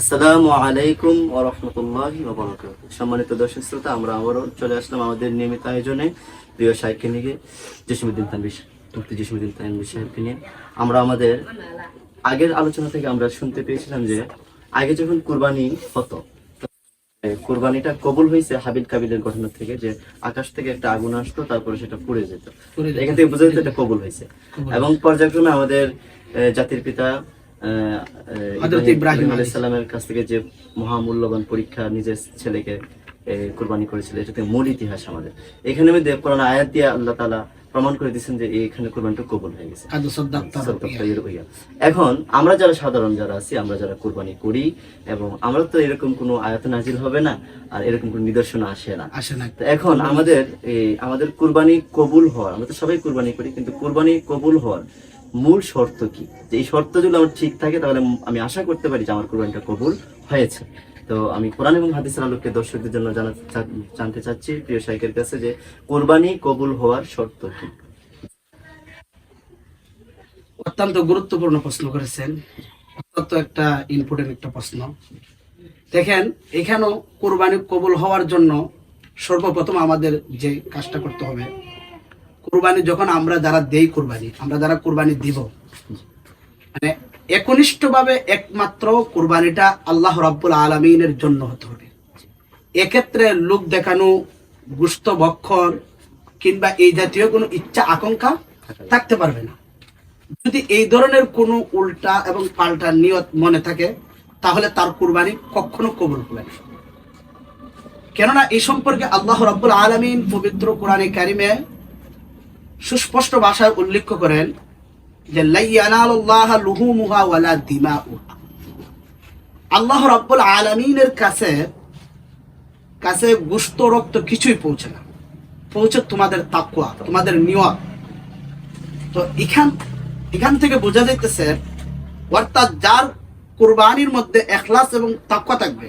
আসসালামু আলাইকুম ওয়া রাহমাতুল্লাহি সম্মানিত দর্শক শ্রোতা আমরা আবারও চলে আসলাম আমাদের নিয়মিত আয়োজনে। প্রিয় সাহিত্যকে নিয়ে জসিমুদ্দিন তানবির মুফতি জসিমুদ্দিন তানবির সাহেবকে নিয়ে আমরা আমাদের আগের আলোচনা থেকে আমরা শুনতে পেয়েছিলাম যে আগে যখন কুরবানি হতো কুরবানিটা কবুল হয়েছে হাবিল কাবিলের ঘটনা থেকে যে আকাশ থেকে একটা আগুন আসতো তারপরে সেটা পুড়ে যেত। এখান থেকে বোঝা যেত এটা কবুল হয়েছে। এবং পর্যায়ক্রমে আমাদের জাতির পিতা ইব্রাহিম আলাইহিস সালামের কাছ থেকে যে মহামূল্যবান পরীক্ষা নিজের ছেলেকে কুরবানি করেছিল এটা মূল ইতিহাস আমাদের। এখানে আমি দেব কোরআন আয়াত দিয়ে আল্লাহ তাআলা প্রমাণ করে দিয়েছেন যে এখানে কুরবানিটা কবুল হয়ে গেছে। এখন আমরা যারা সাধারণ যারা আছি আমরা যারা কুরবানি করি এবং আমরা তো এরকম কোনো আয়াত নাজিল হবে না আর এরকম কোনো নিদর্শন আসে না। আসে না। তো এখন আমাদের এই আমাদের কুরবানি কবুল হওয়ার আমরা তো সবাই কুরবানি করি কিন্তু কুরবানি কবুল হওয়ার মূল শর্ত কি? যে এই শর্ত যদি আমার ঠিক থাকে, তাহলে আমি আশা করতে পারি যে আমার কুরবানিটা কবুল হয়েছে। তো আমি কোরআন এবং হাদিসের আলোকে দর্শকদের জন্য জানতে চাচ্ছি প্রিয় শাইকের কাছে যে কোরবানি কবুল হওয়ার শর্ত কি? অত্যন্ত গুরুত্বপূর্ণ প্রশ্ন করেছেন। অত্যন্ত একটা ইম্পর্টেন্ট একটা প্রশ্ন। দেখেন, এখানেও কোরবানি কবুল হওয়ার জন্য সর্বপ্রথম আমাদের যে কাজটা করতে হবে কোরবানি যখন আমরা যারা দেই কোরবানি, আমরা যারা কোরবানি দিব মানে একনিষ্ঠভাবে একমাত্র কোরবানিটা আল্লাহ রাব্বুল আলমিনের জন্য হতে হবে। এক্ষেত্রে লোক দেখানো, গুস্ত, বক্ষর কিংবা এই জাতীয় কোনো ইচ্ছা, আকাঙ্ক্ষা থাকতে পারবে না। যদি এই ধরনের কোনো উল্টা এবং পাল্টা নিয়ত মনে থাকে, তাহলে তার কুরবানি কখনো কবুল হবে না। কেননা এই সম্পর্কে আল্লাহ রাব্বুল আলামিন পবিত্র কোরআনে কারিমে সুস্পষ্ট ভাষায় উল্লেখ করেন যে আল্লাহ রাব্বুল আলামিনের কাছে কাছে গুস্ত রক্ত কিছুই পৌঁছে না। পৌঁছে তোমাদের তাকওয়া, তোমাদের নিয়ত তো এখান এখান থেকে বোঝা যাইতেছে, অর্থাৎ যার কুরবানির মধ্যে এখলাস এবং তাকওয়া থাকবে,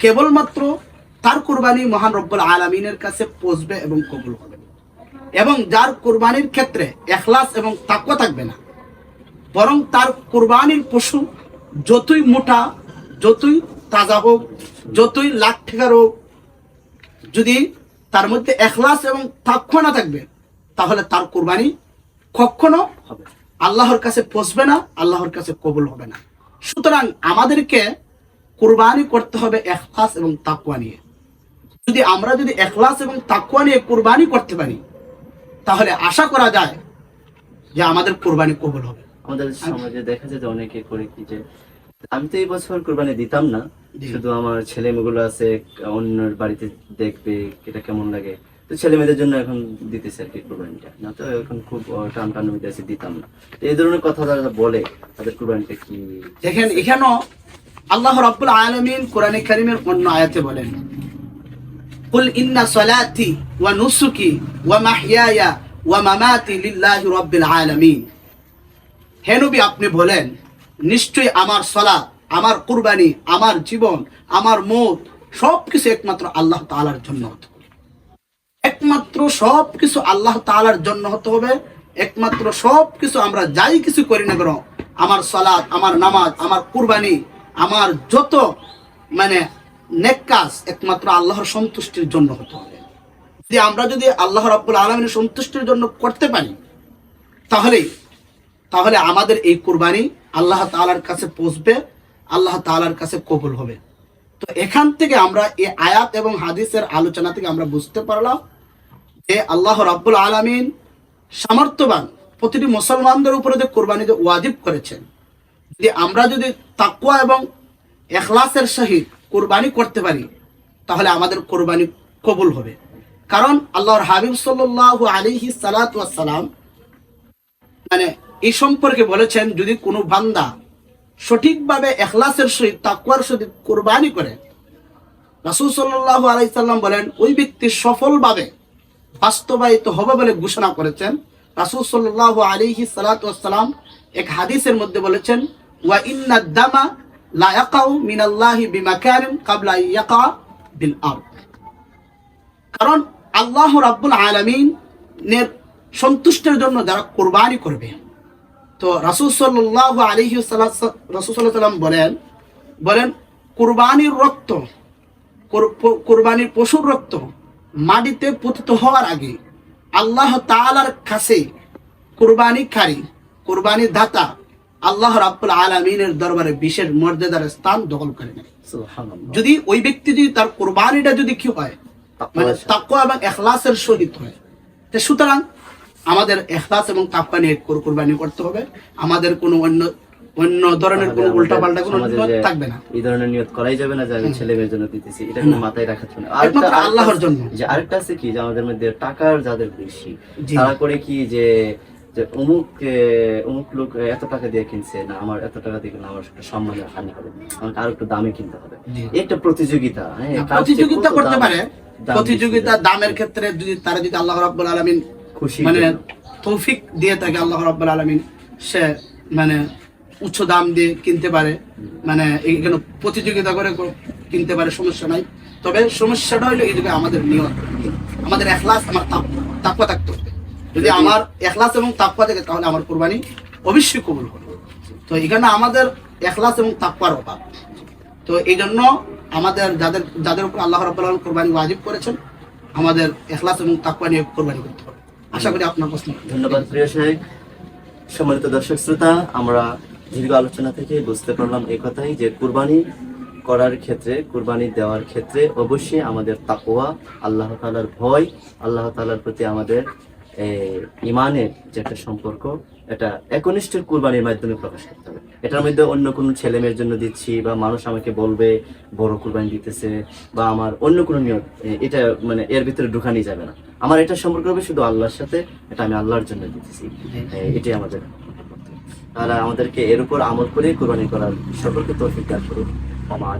কেবলমাত্র তার কোরবানি মহান রব্বুল আলমিনের কাছে পৌঁছবে এবং কবুল হবে। এবং যার কুরবানির ক্ষেত্রে এখলাস এবং তাকওয়া থাকবে না। বরং তার কুরবানির পশু যতই মোটা, যতই তাজা হোক, যতই লাখ টাকার হোক, যদি তার মধ্যে এখলাস এবং তাকওয়া না থাকবে, তাহলে তার কুরবানি কখনো হবে আল্লাহর কাছে পৌঁছবে না, আল্লাহর কাছে কবুল হবে না। সুতরাং আমাদেরকে কুরবানি করতে হবে এখলাস এবং তাকুয়া নিয়ে। যদি আমরা যদি এখলাস এবং তাকুয়া নিয়ে কোরবানি করতে পারি তাহলে আশা করা যায় যে আমাদের কোরবানি কবুল হবে। আমাদের সমাজে দেখা যায় যে অনেকে করে কি যে আমি তো এই বছর কোরবানি দিতাম না শুধু আমার ছেলে মেয়েগুলো আছে অন্যের বাড়িতে দেখবে এটা কেমন লাগে। তো ছেলে মেয়েদের জন্য এখন দিতেছে আর কি কোরবানিটা। না তো এখন খুব টান টান হইতে আছে দিতাম না। এই ধরনের কথা যারা বলে তাদের কোরবানিটা কি? দেখেন এখানেও আল্লাহ রাব্বুল আলামিন কোরআনে কারিমের অন্য আয়াতে বলেন কুল ইন্না সলাতি ওয়া নুসুকি ওয়া মাহইয়ায়া ওয়া মামাতি লিল্লাহি রাব্বিল আলামিন হে নবী, আপনি বলেন, নিশ্চয়ই আমার সলাত, আমার কুরবানি, আমার জীবন, আমার মত সবকিছু একমাত্র আল্লাহ তাআলার জন্য হতে হবে। একমাত্র সব কিছু আল্লাহ তাআলার জন্য হতে হবে। একমাত্র সব কিছু আমরা যাই কিছু করি না কেন, আমার সলাৎ আমার নামাজ, আমার কুরবানি, আমার যত মানে নেক কাজ একমাত্র আল্লাহর সন্তুষ্টির জন্য হতে হবে যদি আমরা যদি আল্লাহ রাব্বুল আলমিনের সন্তুষ্টির জন্য করতে পারি, তাহলে তাহলে আমাদের এই কুরবানি আল্লাহ তাআলার কাছে পৌঁছবে, আল্লাহ তাআলার কাছে কবুল হবে। তো এখান থেকে আমরা এই আয়াত এবং হাদিসের আলোচনা থেকে আমরা বুঝতে পারলাম যে আল্লাহ রাব্বুল আলামিন সামর্থ্যবান প্রতিটি মুসলমানদের উপরে যে কোরবানি যে ওয়াজিব করেছেন। যদি আমরা যদি তাকুয়া এবং এখলাসের সহিত কোরবানি করতে পারি, তাহলে আমাদের কোরবানি কবুল হবে। কারণ আল্লাহর হাবিব সাল্লাল্লাহু আলাইহি সালাতু সালাম মানে এই সম্পর্কে বলেছেন, যদি কোনো বান্দা সঠিকভাবে এখলাসের সহিত তাকুয়ার সহিত কোরবানি করে, রাসূল সাল্লাল্লাহু আলাইহি সাল্লাম বলেন, ওই ব্যক্তি সফলভাবে বাস্তবায়িত হবে বলে ঘোষণা করেছেন। রাসূল সাল্লাল্লাহু আলাইহি সালাতু সালাম এক হাদিসের মধ্যে বলেছেন, ওয়া ইন্না দামা লা ইয়াকাউ মিনাল্লাহি বিমাকানিন ইয়াকা বিল আরদ। কারণ আল্লাহ রাব্বুল আলামিনের সন্তুষ্টের জন্য যারা কোরবানি করবে, তো বলেন বলেন, কুরবানির রক্ত, কুর- কুরবানির পশুর রক্ত মাটিতে পতিত হওয়ার আগে আল্লাহ তাআলার কাছে কুরবানিকারী কুরবানির দাতা আল্লাহ রাব্বুল আলামিনের দরবারে বিশেষ মর্যাদার স্থান দখল করে নেয়। যদি ওই ব্যক্তি যদি তার কোরবানিটা যদি কি হয় মানে তাকুয়া এবং এখলাসের সহিত হয় তো সুতরাং আমাদের এখলাস এবং তাকুয়া নিয়ে কোরবানি করতে হবে। আমাদের কোনো অন্য অন্য ধরনের কোনো উল্টা পাল্টা কোনো থাকবে না। এই ধরনের নিয়ত করাই যাবে না যে আমি ছেলে মেয়ের জন্য দিতেছি এটা কোনো মাথায় রাখা চলে একমাত্র আল্লাহর জন্য। যে আরেকটা আছে কি যে আমাদের মধ্যে টাকার যাদের বেশি তারা করে কি যে যে অমুক অমুক লোক এত টাকা দিয়ে কিনছে না আমার এত টাকা দিয়ে কিনলে আমার একটা সম্মানের হানি হবে আমাকে আরও একটু দামে কিনতে হবে। একটা প্রতিযোগিতা হ্যাঁ প্রতিযোগিতা করতে পারে। প্রতিযোগিতা দামের ক্ষেত্রে যদি তারা যদি আল্লাহ রাব্বুল আলামিন খুশি মানে তৌফিক দিয়ে থাকে আল্লাহ রাব্বুল আলামিন সে মানে উচ্চ দাম দিয়ে কিনতে পারে। মানে এখানে প্রতিযোগিতা করে কিনতে পারে সমস্যা নাই। তবে সমস্যাটা হলো এই আমাদের নিয়ত। আমাদের এখলাস আমার তাকওয়া থাকতে হবে। যদি আমার এখলাস এবং তাকওয়া থাকে তাহলে আমার কোরবানি অবশ্যই কবুল হবে। তো এখানে আমাদের এখলাস এবং তাকওয়ার অভাব। তো এই জন্য আমাদের যাদের যাদের উপর আল্লাহ আলামিন কোরবানি ওয়াজিব করেছেন আমাদের এখলাস এবং তাকওয়া নিয়ে কোরবানি করতে হবে। আশা করি আপনার প্রশ্ন। ধন্যবাদ প্রিয় সাহেব। সম্মানিত দর্শক শ্রোতা আমরা দীর্ঘ আলোচনা থেকে বুঝতে পারলাম এই কথাই যে কুরবানি করার ক্ষেত্রে কুরবানি দেওয়ার ক্ষেত্রে অবশ্যই আমাদের তাকোয়া আল্লাহ তালার ভয় আল্লাহ তালার প্রতি আমাদের ইমানের যে একটা সম্পর্ক, এটা একনিষ্ঠের কুরবানির মাধ্যমে প্রকাশ করতে হবে। এটার মধ্যে অন্য কোনো ছেলে মেয়ের জন্য দিচ্ছি বা মানুষ আমাকে বলবে, বড় কুরবানি দিতেছে বা আমার অন্য কোনো নিয়ত এটা মানে এর ভিতরে ঢুকানি যাবে না। আমার এটা সম্পর্ক হবে শুধু আল্লাহর সাথে, এটা আমি আল্লাহর জন্য দিতেছি। এটাই আমাদের তারা আমাদেরকে এর উপর আমল করে কোরবানি করার সকলকে তৌফিক দান করুন আমার